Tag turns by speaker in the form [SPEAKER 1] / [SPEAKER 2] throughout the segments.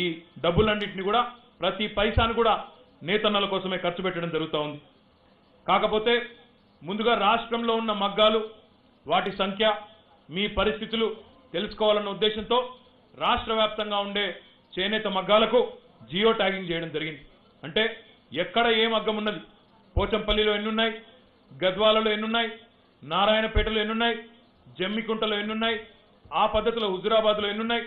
[SPEAKER 1] ఈ డబ్బులన్నింటినీ కూడా ప్రతి పైసాను కూడా నేతన్నల కోసమే ఖర్చు పెట్టడం జరుగుతూ ఉంది. కాకపోతే ముందుగా రాష్ట్రంలో ఉన్న మగ్గాలు వాటి సంఖ్య మీ పరిస్థితులు తెలుసుకోవాలన్న ఉద్దేశంతో రాష్ట్ర వ్యాప్తంగా ఉండే చేనేత మగ్గాలకు జియో ట్యాగింగ్ చేయడం జరిగింది. అంటే ఎక్కడ ఏ మగ్గం ఉన్నది? పోచంపల్లిలో ఎన్నున్నాయి? గద్వాలలో ఎన్నున్నాయి? నారాయణపేటలో ఎన్నున్నాయి? జమ్మికుంటలో ఎన్నున్నాయి? ఆ పద్ధతిలో హుజురాబాద్లో ఎన్నున్నాయి?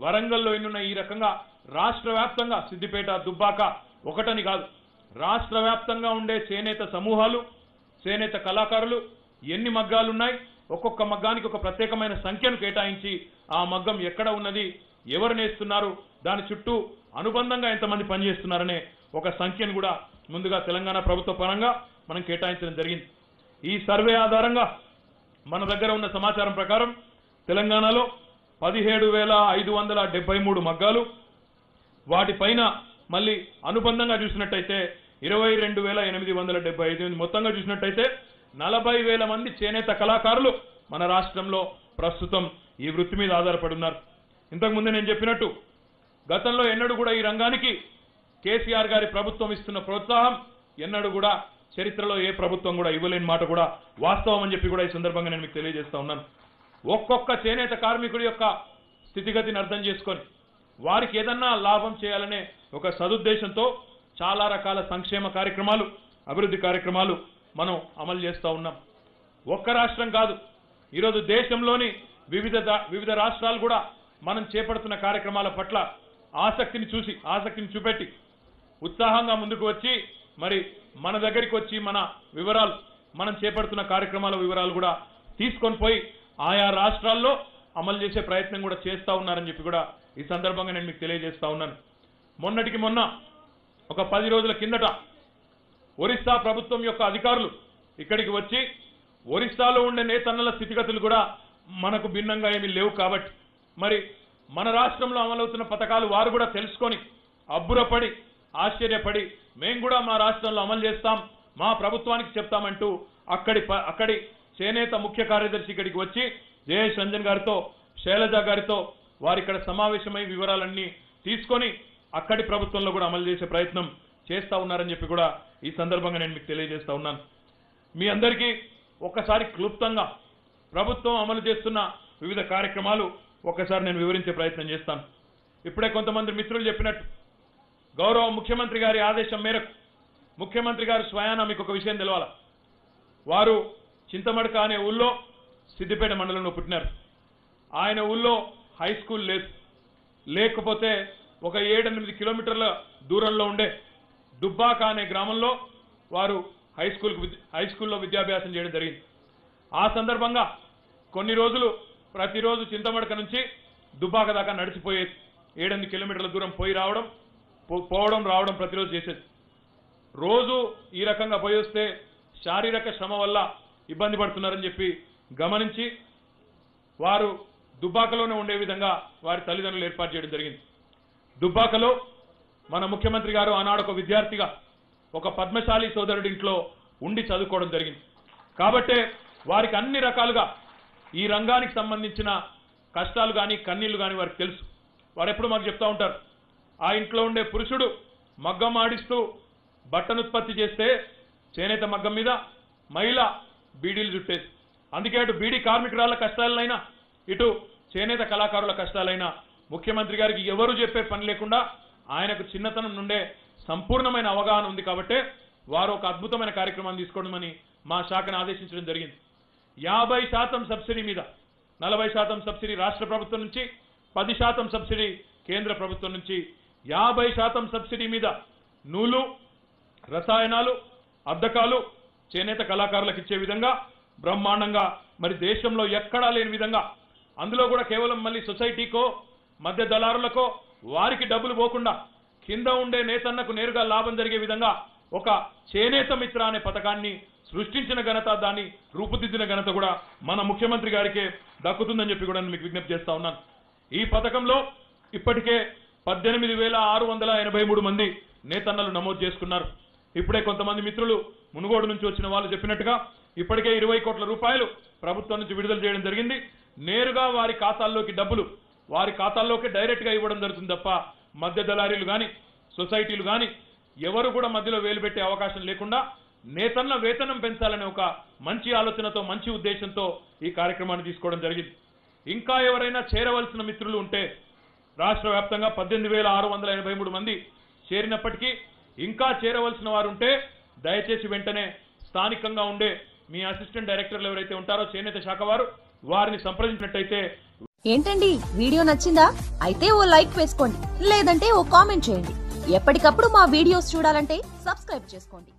[SPEAKER 1] వరంగల్లో ఎన్నున్నాయి? ఈ రకంగా రాష్ట్ర వ్యాప్తంగా సిద్దిపేట దుబ్బాక ఒకటని కాదు. రాష్ట్ర వ్యాప్తంగా ఉండే చేనేత సమూహాలు చేనేత కళాకారులు ఎన్ని మగ్గాలున్నాయి? ఒక్కొక్క మగ్గానికి ఒక ప్రత్యేకమైన సంఖ్యను కేటాయించి ఆ మగ్గం ఎక్కడ ఉన్నది? ఎవరు నేస్తున్నారు? దాని చుట్టూ అనుబంధంగా ఎంతమంది పనిచేస్తున్నారనే ఒక సంఖ్యను కూడా ముందుగా తెలంగాణ ప్రభుత్వ పరంగా మనం కేటాయించడం జరిగింది. ఈ సర్వే ఆధారంగా మన దగ్గర ఉన్న సమాచారం ప్రకారం తెలంగాణలో పదిహేడు వేల ఐదు వందల డెబ్బై మూడు మగ్గాలు. వాటిపైన మళ్ళీ అనుబంధంగా చూసినట్టయితే ఇరవై రెండు వేల ఎనిమిది వందల డెబ్బై ఐదు మొత్తంగా చూసినట్టయితే నలభై వేల మంది చేనేత కళాకారులు మన రాష్ట్రంలో ప్రస్తుతం ఈ వృత్తి మీద ఆధారపడి ఉన్నారు. ఇంతకుముందు నేను చెప్పినట్టు గతంలో ఎన్నడూ కూడా ఈ రంగానికి కేసీఆర్ గారి ప్రభుత్వం ఇస్తున్న ప్రోత్సాహం ఎన్నడూ కూడా చరిత్రలో ఏ ప్రభుత్వం కూడా ఇవ్వలేని మాట కూడా వాస్తవం అని చెప్పి కూడా ఈ సందర్భంగా నేను మీకు తెలియజేస్తా ఉన్నాను. ఒక్కొక్క చేనేత కార్మికుడి యొక్క స్థితిగతిని అర్థం చేసుకొని వారికి ఏదన్నా లాభం చేయాలనే ఒక సదుద్దేశంతో చాలా రకాల సంక్షేమ కార్యక్రమాలు అభివృద్ధి కార్యక్రమాలు మనం అమలు చేస్తూ ఉన్నాం. ఒక్క రాష్ట్రం కాదు ఈరోజు దేశంలోని వివిధ దా- వివిధ రాష్ట్రాలు కూడా మనం చేపడుతున్న కార్యక్రమాల పట్ల ఆసక్తిని చూసి ఆసక్తిని చూపెట్టి ఉత్సాహంగా ముందుకు వచ్చి మరి మన దగ్గరికి వచ్చి మన వివరాలు మనం చేపడుతున్న కార్యక్రమాల వివరాలు కూడా తీసుకొని పోయి ఆయా రాష్ట్రాల్లో అమలు చేసే ప్రయత్నం కూడా చేస్తా ఉన్నారని చెప్పి కూడా ఈ సందర్భంగా నేను మీకు తెలియజేస్తా ఉన్నాను. మొన్నటికి మొన్న ఒక పది రోజుల కిందట ఒరిస్సా ప్రభుత్వం యొక్క అధికారులు ఇక్కడికి వచ్చి ఒరిస్సాలో ఉండే నేతన్నల స్థితిగతులు కూడా మనకు భిన్నంగా ఏమీ లేవు కాబట్టి మరి మన రాష్ట్రంలో అమలవుతున్న పథకాలు వారు కూడా తెలుసుకొని అబ్బురపడి ఆశ్చర్యపడి మేము కూడా మా రాష్ట్రంలో అమలు చేస్తాం మా ప్రభుత్వానికి చెప్తామంటూ అక్కడి ప- అక్కడి చేనేత ముఖ్య కార్యదర్శి ఇక్కడికి వచ్చి జయేష్ రంజన్ గారితో శైలజ గారితో వారు ఇక్కడ సమావేశమై వివరాలన్నీ తీసుకొని అక్కడి ప్రభుత్వంలో కూడా అమలు చేసే ప్రయత్నం చేస్తా ఉన్నారని చెప్పి కూడా ఈ సందర్భంగా నేను మీకు తెలియజేస్తా ఉన్నాను. మీ అందరికీ ఒక్కసారి క్లుప్తంగా ప్రభుత్వం అమలు చేస్తున్న వివిధ కార్యక్రమాలు ఒక్కసారి నేను వివరించే ప్రయత్నం చేస్తాను. ఇప్పుడే కొంతమంది మిత్రులు చెప్పినట్టు గౌరవ ముఖ్యమంత్రి గారి ఆదేశం మేరకు ముఖ్యమంత్రి గారు స్వయాన మీకు ఒక విషయం తెలవాల? వారు చింతమడక అనే ఊళ్ళో సిద్దిపేట మండలంలో పుట్టినారు. ఆయన ఊళ్ళో హై స్కూల్ లేదు. లేకపోతే ఒక ఏడెనిమిది కిలోమీటర్ల దూరంలో ఉండే దుబ్బాక అనే గ్రామంలో వారు హై స్కూల్కి హై స్కూల్లో విద్యాభ్యాసం చేయడం జరిగింది. ఆ సందర్భంగా కొన్ని రోజులు ప్రతిరోజు చింతమడక నుంచి దుబ్బాక దాకా నడిచిపోయేది ఏడెనిమిది కిలోమీటర్ల దూరం పోయి రావడం పోవడం రావడం ప్రతిరోజు చేసేది. రోజు ఈ రకంగా పోయి వస్తే శారీరక శ్రమ వల్ల ఇబ్బంది పడుతున్నారని చెప్పి గమనించి వారు దుబ్బాకలోనే ఉండే విధంగా వారి తల్లిదండ్రులు ఏర్పాటు చేయడం జరిగింది. దుబ్బాకలో మన ముఖ్యమంత్రి గారు ఆనాడు ఒక విద్యార్థిగా ఒక పద్మశాలి సోదరుడి ఇంట్లో ఉండి చదువుకోవడం జరిగింది. కాబట్టే వారికి అన్ని రకాలుగా ఈ రంగానికి సంబంధించిన కష్టాలు కానీ కన్నీళ్ళు కానీ వారికి తెలుసు. వారు ఎప్పుడు మాకు చెప్తా ఉంటారు ఆ ఇంట్లో ఉండే పురుషుడు మగ్గం ఆడిస్తూ బట్టను ఉత్పత్తి చేస్తే చేనేత మగ్గం మీద మహిళ బీడీలు చుట్టేది. అందుకే అటు బీడీ కార్మికురాల కష్టాలైనా ఇటు చేనేత కళాకారుల కష్టాలైనా ముఖ్యమంత్రి గారికి ఎవరు చెప్పే పని లేకుండా ఆయనకు చిన్నతనం నుండే సంపూర్ణమైన అవగాహన ఉంది కాబట్టే వారు ఒక అద్భుతమైన కార్యక్రమాన్ని తీసుకోవడమని మా శాఖను ఆదేశించడం జరిగింది. యాభై శాతం సబ్సిడీ మీద నలభై శాతం సబ్సిడీ రాష్ట్ర ప్రభుత్వం నుంచి పది శాతం సబ్సిడీ కేంద్ర ప్రభుత్వం నుంచి యాభై శాతం సబ్సిడీ మీద నూలు రసాయనాలు అద్దకాలు చేనేత కళాకారులకు ఇచ్చే విధంగా బ్రహ్మాండంగా మరి దేశంలో ఎక్కడా లేని విధంగా అందులో కూడా కేవలం మళ్ళీ సొసైటీకో మధ్య దళారులకో వారికి డబ్బులు పోకుండా కింద ఉండే నేతన్నకు నేరుగా లాభం జరిగే విధంగా ఒక చేనేత మిత్ర అనే పథకాన్ని సృష్టించిన ఘనత దాన్ని రూపుదిద్దిన ఘనత కూడా మన ముఖ్యమంత్రి గారికే దక్కుతుందని చెప్పి కూడా నేను మీకు విజ్ఞప్తి చేస్తా ఉన్నాను. ఈ పథకంలో ఇప్పటికే పద్దెనిమిది వేల ఆరు వందల ఎనభై మూడు మంది నేతన్నలు నమోదు చేసుకున్నారు. ఇప్పుడే కొంతమంది మిత్రులు మునుగోడు నుంచి వచ్చిన వాళ్ళు చెప్పినట్టుగా ఇప్పటికే ఇరవై కోట్ల రూపాయలు ప్రభుత్వం నుంచి విడుదల చేయడం జరిగింది. నేరుగా వారి ఖాతాల్లోకి డబ్బులు వారి ఖాతాల్లోకి డైరెక్ట్గా ఇవ్వడం జరుగుతుంది తప్ప మధ్య దళారీలు కానీ సొసైటీలు కానీ ఎవరు కూడా మధ్యలో వేలు పెట్టే అవకాశం లేకుండా నేతన్న వేతనం పెంచాలనే ఒక మంచి ఆలోచనతో మంచి ఉద్దేశంతో ఈ కార్యక్రమాన్ని తీసుకోవడం జరిగింది. ఇంకా ఎవరైనా చేరవలసిన మిత్రులు ఉంటే రాష్ట్ర వ్యాప్తంగా పద్దెనిమిది వేల ఆరు వందల ఎనభై మూడు మంది చేరినప్పటికీ ఇంకా చేరవలసిన వారు ఉంటే దయచేసి వెంటనే స్థానికంగా ఉండే మీ అసిస్టెంట్ డైరెక్టర్లు ఎవరైతే ఉంటారో చేనేత శాఖ వారు వారిని సంప్రదించినట్టయితే
[SPEAKER 2] ఏంటండి? వీడియో నచ్చిందా? అయితే ఓ లైక్ వేసుకోండి. లేదంటే ఓ కామెంట్ చేయండి. ఎప్పటికప్పుడు మా వీడియోస్ చూడాలంటే సబ్స్క్రైబ్ చేసుకోండి.